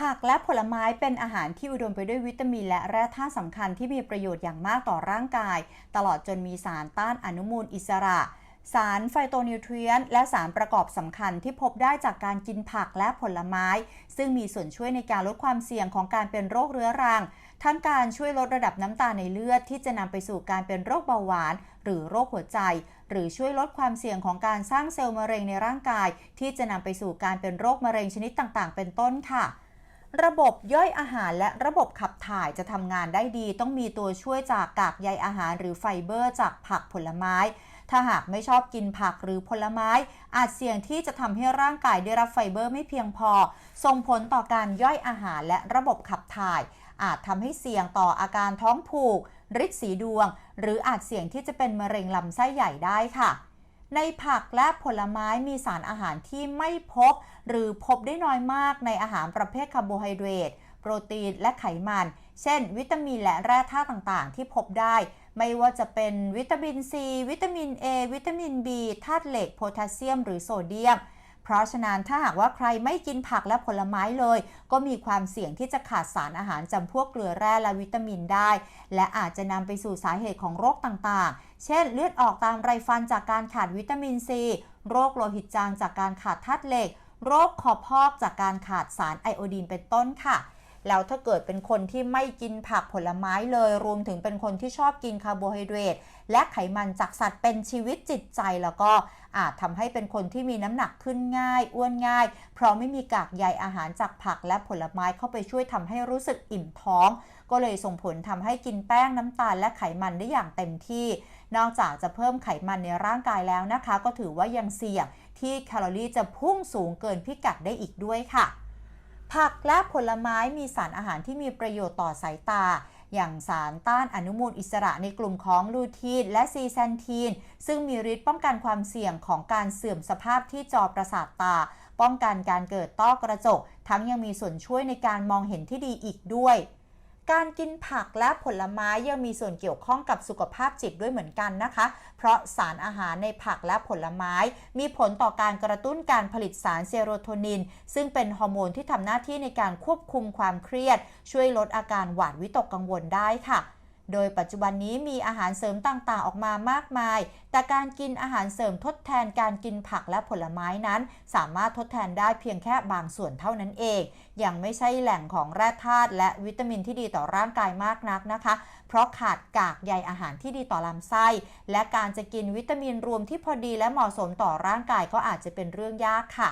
ผักและผลไม้เป็นอาหารที่อุดมไปด้วยวิตามินและแร่ธาตุสำคัญที่มีประโยชน์อย่างมากต่อร่างกาย ตลอดจนมีสารต้านอนุมูลอิสระ สารไฟโตนิวทรียนและสารประกอบสำคัญที่พบได้จากการกินผักและผลไม้ ซึ่งมีส่วนช่วยในการลดความเสี่ยงของการเป็นโรคเรื้อรัง ทั้งการช่วยลดระดับน้ำตาลในเลือดที่จะนำไปสู่การเป็นโรคเบาหวาน หรือโรคหัวใจ หรือช่วยลดความเสี่ยงของการสร้างเซลล์มะเร็งในร่างกาย ที่จะนำไปสู่การเป็นโรคมะเร็งชนิดต่างๆ เป็นต้นค่ะ ระบบย่อยอาหารและระบบขับถ่ายจะทำงานได้ดี ต้องมีตัวช่วยจากกากใยอาหารหรือไฟเบอร์จากผักผลไม้ ถ้าหากไม่ชอบกินผักหรือผลไม้ อาจเสี่ยงที่จะทำให้ร่างกายได้รับไฟเบอร์ไม่เพียงพอ ส่งผลต่อการย่อยอาหารและระบบขับถ่าย อาจทำให้เสี่ยงต่ออาการท้องผูกริดสีดวง หรืออาจเสี่ยงที่จะเป็นมะเร็งลำไส้ใหญ่ได้ค่ะ ในผักและผลไม้มีสารอาหารที่ไม่พบ หรือพบได้น้อยมากในอาหารประเภทคาร์โบไฮเดรตโปรตีนและไขมัน เช่น วิตามินและแร่ธาตุต่างๆ ที่พบได้ ไม่ว่าจะเป็นวิตามินซีวิตามิน A วิตามิน B ธาตุเหล็ก โพแทสเซียม หรือโซเดียม เพราะฉะนั้นถ้าหากว่าใครไม่กินผักและผลไม้เลย ก็มีความเสี่ยงที่จะขาดสารอาหารจำพวกเกลือแร่และวิตามินได้ และอาจจะนำไปสู่สาเหตุของโรคต่างๆ เช่น เลือดออกตามไรฟันจากการขาดวิตามินซี โรคโลหิตจางจากการขาดธาตุเหล็ก โรคคอพอกจากการขาดสารไอโอดีนเป็นต้นค่ะ แล้วถ้าเกิดเป็นคนที่ไม่กินผักผลไม้เลย รวมถึงเป็นคนที่ชอบกินคาร์โบไฮเดรตและไขมันจากสัตว์เป็นชีวิตจิตใจแล้วก็อาจทำให้เป็นคนที่มีน้ำหนักขึ้นง่าย อ้วนง่าย เพราะไม่มีกากใยอาหารจากผักและผลไม้เข้าไปช่วยทำให้รู้สึกอิ่มท้อง ก็เลยส่งผลทำให้กินแป้งน้ำตาลและไขมันได้อย่างเต็มที่ นอกจากจะเพิ่มไขมันในร่างกายแล้วนะคะ ก็ถือว่ายังเสี่ยงที่แคลอรี่จะพุ่งสูงเกินพิกัดได้อีกด้วยค่ะ ผักและผลไม้มีสารอาหารที่มีประโยชน์ต่อสายตา อย่างสารต้านอนุมูลอิสระในกลุ่มของลูทีนและซีแซนทีน ซึ่งมีฤทธิ์ป้องกันความเสี่ยงของการเสื่อมสภาพที่จอประสาทตา ป้องกันการเกิดต้อกระจก ทั้งยังมีส่วนช่วยในการมองเห็นที่ดีอีกด้วย การกินผักและผลไม้ยังมีส่วนเกี่ยวข้องกับสุขภาพจิตด้วยเหมือนกันนะคะ เพราะสารอาหารในผักและผลไม้ มีผลต่อการกระตุ้นการผลิตสารเซโรโทนิน ซึ่งเป็นฮอร์โมนที่ทำหน้าที่ในการควบคุมความเครียด ช่วยลดอาการหวาดวิตกกังวลได้ค่ะ โดยปัจจุบันนี้มีอาหารเสริมต่างๆ ออกมามากมาย แต่การกินอาหารเสริมทดแทนการกินผักและผลไม้นั้น สามารถทดแทนได้เพียงแค่บางส่วนเท่านั้นเอง ยังไม่ใช่แหล่งของแร่ธาตุและวิตามินที่ดีต่อร่างกายมากนักนะคะ เพราะขาดกากใยอาหารที่ดีต่อลำไส้ และการจะกินวิตามินรวมที่พอดีและเหมาะสมต่อร่างกายก็อาจจะเป็นเรื่องยากค่ะ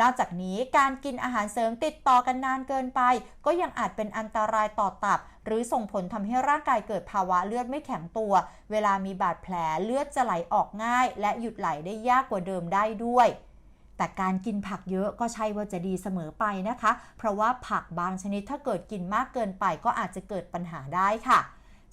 นอกจากนี้การกินอาหารเสริมติดต่อกันนานเกินไป ก็ยังอาจเป็นอันตรายต่อตับ หรือส่งผลทำให้ร่างกายเกิดภาวะเลือดไม่แข็งตัว เวลามีบาดแผลเลือดจะไหลออกง่าย และหยุดไหลได้ยากกว่าเดิมได้ด้วยแต่การกินผักเยอะก็ใช่ว่าจะดีเสมอไปนะคะ เพราะว่าผักบางชนิดถ้าเกิดกินมากเกินไปก็อาจจะเกิดปัญหาได้ค่ะ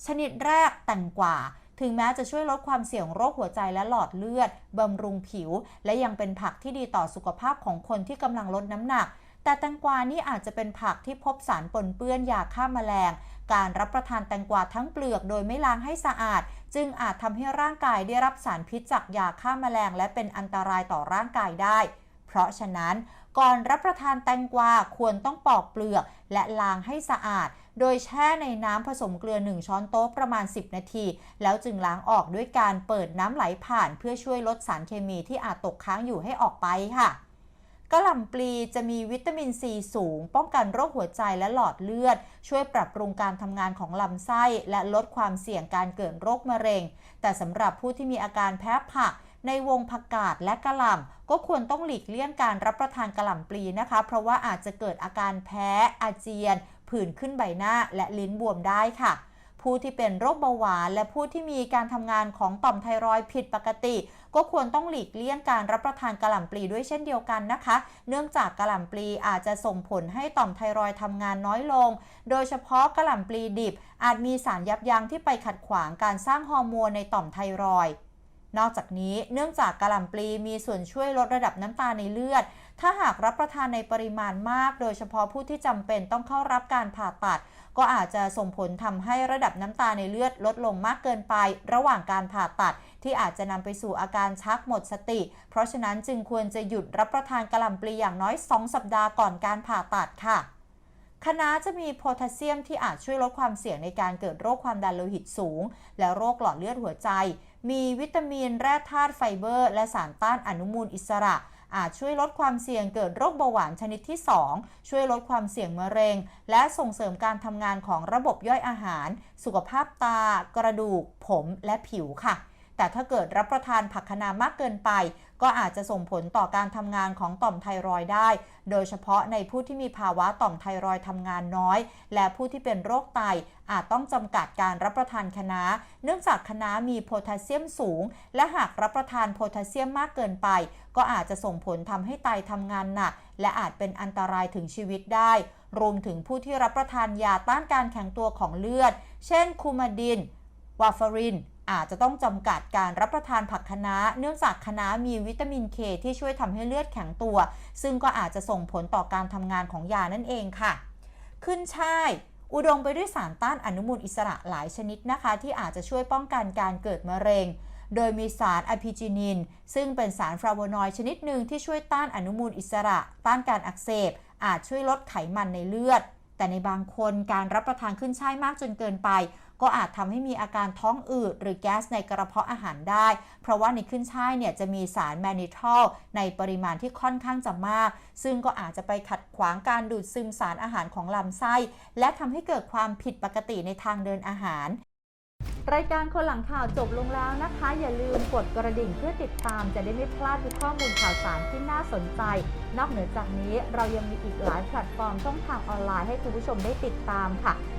ชนิดแรกแตงกวา ถึงแม้จะช่วยลดความเสี่ยงโรคหัวใจและหลอดเลือด บำรุงผิว และยังเป็นผักที่ดีต่อสุขภาพของคนที่กำลังลดน้ำหนัก แต่แตงกวานี่อาจจะเป็นผักที่พบสารปนเปื้อนยาฆ่าแมลง การรับประทานแตงกวาทั้งเปลือกโดยไม่ล้างให้สะอาด จึงอาจทำให้ร่างกายได้รับสารพิษจากยาฆ่าแมลง และเป็นอันตรายต่อร่างกายได้ เพราะฉะนั้นก่อนรับประทานแตงกวาควรต้องปอกเปลือกและล้างให้สะอาด โดยแช่ในน้ำผสมเกลือ 1 ช้อนโต๊ะประมาณ 10 นาที แล้วจึงล้างออกด้วยการเปิดน้ำไหลผ่านเพื่อช่วยลดสารเคมีที่อาจตกค้างอยู่ให้ออกไปค่ะกระหล่ำปลีจะมีวิตามินซีสูง ป้องกันโรคหัวใจและหลอดเลือด ช่วยปรับปรุงการทำงานของลำไส้ และลดความเสี่ยงการเกิดโรคมะเร็ง แต่สำหรับผู้ที่มีอาการแพ้ผัก ในวงผักกาดและกระหล่ำก็ควรต้องหลีกเลี่ยงการรับประทานกระหล่ำปลีนะคะ เพราะว่าอาจจะเกิดอาการแพ้อาเจียน ผื่นขึ้นใบหน้าและลิ้นบวมได้ค่ะผู้ที่เป็นโรคเบาหวาน และผู้ที่มีการทำงานของต่อมไทรอยด์ผิดปกติ ก็ควรต้องหลีกเลี่ยงการรับประทานกระหล่ำปลีด้วยเช่นเดียวกันนะคะ เนื่องจากกระหล่ำปลีอาจจะส่งผลให้ต่อมไทรอยด์ทำงานน้อยลง โดยเฉพาะกระหล่ำปลีดิบ อาจมีสารยับยั้งที่ไปขัดขวางการสร้างฮอร์โมนในต่อมไทรอย นอกจากนี้เนื่องจากกระหล่ำปลีมีส่วนช่วยลดระดับน้ำตาในเลือด ถ้าหากรับประทานในปริมาณมาก โดยเฉพาะผู้ที่จำเป็นต้องเข้ารับการผ่าตัด ก็อาจจะส่งผลทำให้ระดับน้ำตาในเลือดลดลงมากเกินไป ระหว่างการผ่าตัด ที่อาจจะนำไปสู่อาการชักหมดสติ เพราะฉะนั้นจึงควรจะหยุดรับประทานกระหล่ำปลีอย่างน้อย 2 สัปดาห์ก่อนการผ่าตัดค่ะ คะน้าจะมีโพแทสเซียมที่อาจช่วยลดความเสี่ยงในการเกิดโรคความดันโลหิตสูง และโรคหลอดเลือดหัวใจ มีวิตามินแร่ธาตุไฟเบอร์ และสารต้านอนุมูลอิสระ อาจช่วยลดความเสี่ยงเกิดโรคเบาหวานชนิดที่ 2 ช่วยลดความเสี่ยงมะเร็ง และส่งเสริมการทำงานของระบบย่อยอาหาร สุขภาพตา กระดูก ผม และผิวค่ะ แต่ถ้าเกิดรับประทานผักคะน้ามากเกินไป ก็อาจจะส่งผลต่อการทำงานของต่อมไทรอยด์ได้ โดยเฉพาะในผู้ที่มีภาวะต่อมไทรอยด์ทำงานน้อย และผู้ที่เป็นโรคไตอาจต้องจำกัดการรับประทานคะน้า เนื่องจากคะน้ามีโพแทสเซียมสูง และหากรับประทานโพแทสเซียมมากเกินไป ก็อาจจะส่งผลทำให้ไตทำงานหนัก และอาจเป็นอันตรายถึงชีวิตได้ รวมถึงผู้ที่รับประทานยาต้านการแข็งตัวของเลือด เช่นคูมาดินวาฟาริน อาจจะต้องจำกัดการรับประทานผักคะน้า เนื่องจากคะน้ามีวิตามินเคที่ช่วยทำให้เลือดแข็งตัว ซึ่งก็อาจจะส่งผลต่อการทำงานของยานั่นเองค่ะ ขึ้นช่ายอุดมไปด้วยสารต้านอนุมูลอิสระหลายชนิดนะคะ ที่อาจจะช่วยป้องกันการเกิดมะเร็ง โดยมีสารอะพิจินิน ซึ่งเป็นสารฟลาโวนอยด์ชนิดหนึ่งที่ช่วยต้านอนุมูลอิสระ ต้านการอักเสบ อาจช่วยลดไขมันในเลือด แต่ในบางคนการรับประทานขึ้นช่ายมากจนเกินไป ก็อาจทำให้มีอาการท้องอืดหรือแก๊สในกระเพาะอาหารได้ เพราะว่าในขึ้นช่ายเนี่ยจะมีสารแมนิทอลในปริมาณที่ค่อนข้างจะมาก ซึ่งก็อาจจะไปขัดขวางการดูดซึมสารอาหารของลำไส้ และทำให้เกิดความผิดปกติในทางเดินอาหารรายการคนหลังข่าวจบลงแล้วนะคะ อย่าลืมกดกระดิ่งเพื่อติดตามจะได้ไม่พลาดทุกข้อมูลข่าวสารที่น่าสนใจ นอกเหนือจากนี้เรายังมีอีกหลายแพลตฟอร์มช่องทางออนไลน์ให้คุณผู้ชมได้ติดตามค่ะ